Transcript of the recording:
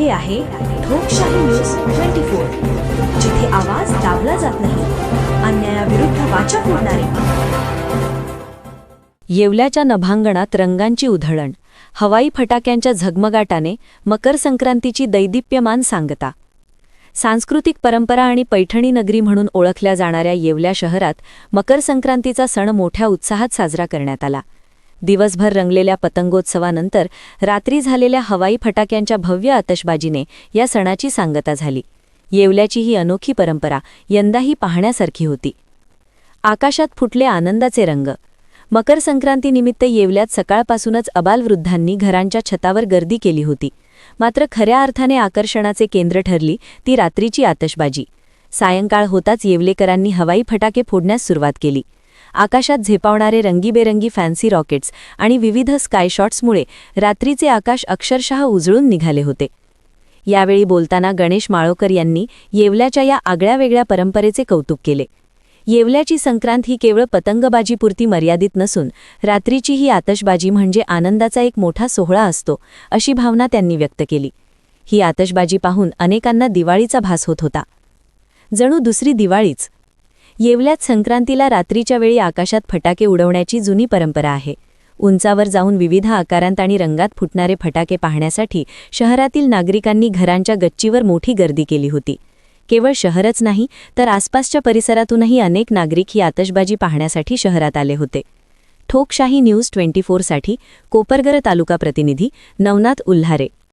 हे आहे लोकशाही न्यूज ट्वेंटी फोर जिथे आवाज दाबला जात नाही अन्यायाविरुद्ध वाचा फोडणारे. येवल्याच्या नभांगणात रंगांची उधळण हवाई फटाक्यांच्या झगमगाटाने मकर संक्रांतीची दैदिप्यमान सांगता. सांस्कृतिक परंपरा आणि पैठणी नगरी म्हणून ओळखल्या जाणाऱ्या येवल्या शहरात मकर संक्रांतीचा सण मोठ्या उत्साहात साजरा करण्यात आला. दिवसभर रंगलेल्या पतंगोत्सवानंतर रात्री झालेल्या हवाई फटाक्यांच्या भव्य आतषबाजीने या सणाची सांगता झाली. येवल्याची ही अनोखी परंपरा यंदाही पाहण्यासारखी होती. आकाशात फुटले आनंदाचे रंग. मकर संक्रांतीनिमित्त येवल्यात सकाळपासूनच अबालवृद्धांनी घरांच्या छतावर गर्दी केली होती. मात्र खऱ्या अर्थाने आकर्षणाचे केंद्र ठरली ती रात्रीची आतषबाजी. सायंकाळ होताच येवलेकरांनी हवाई फटाके फोडण्यास सुरुवात केली. आकाशात झेपावणारे रंगीबेरंगी फॅन्सी रॉकेट्स आणि विविध स्कायशॉट्समुळे रात्रीचे आकाश अक्षरशः उजळून निघाले होते. यावेळी बोलताना गणेश माळोकर यांनी येवल्याच्या या आगळ्यावेगळ्या परंपरेचे कौतुक केले. येवल्याची संक्रांत ही केवळ पतंगबाजीपुरती मर्यादित नसून रात्रीची ही आतषबाजी म्हणजे आनंदाचा एक मोठा सोहळा असतो अशी भावना त्यांनी व्यक्त केली. ही आतषबाजी पाहून अनेकांना दिवाळीचा भास होत होता. जणू दुसरी दिवाळीच येवल्यात संक्रांतीला रात्रीच्या वेळी आकाशात फटाके उडवण्याची जुनी परंपरा आहे. उंचावर जाऊन विविध आकारांत आणि रंगात फुटणारे फटाके पाहण्यासाठी शहरातील नागरिकांनी घरांच्या गच्चीवर मोठी गर्दी केली होती. केवळ शहरच नाही तर आसपासच्या परिसरातूनही अनेक नागरिक ही आतषबाजी पाहण्यासाठी शहरात आले होते. ठोकशाही न्यूज ट्वेंटी फोरसाठी कोपरगर तालुका प्रतिनिधी नवनाथ उल्हारे.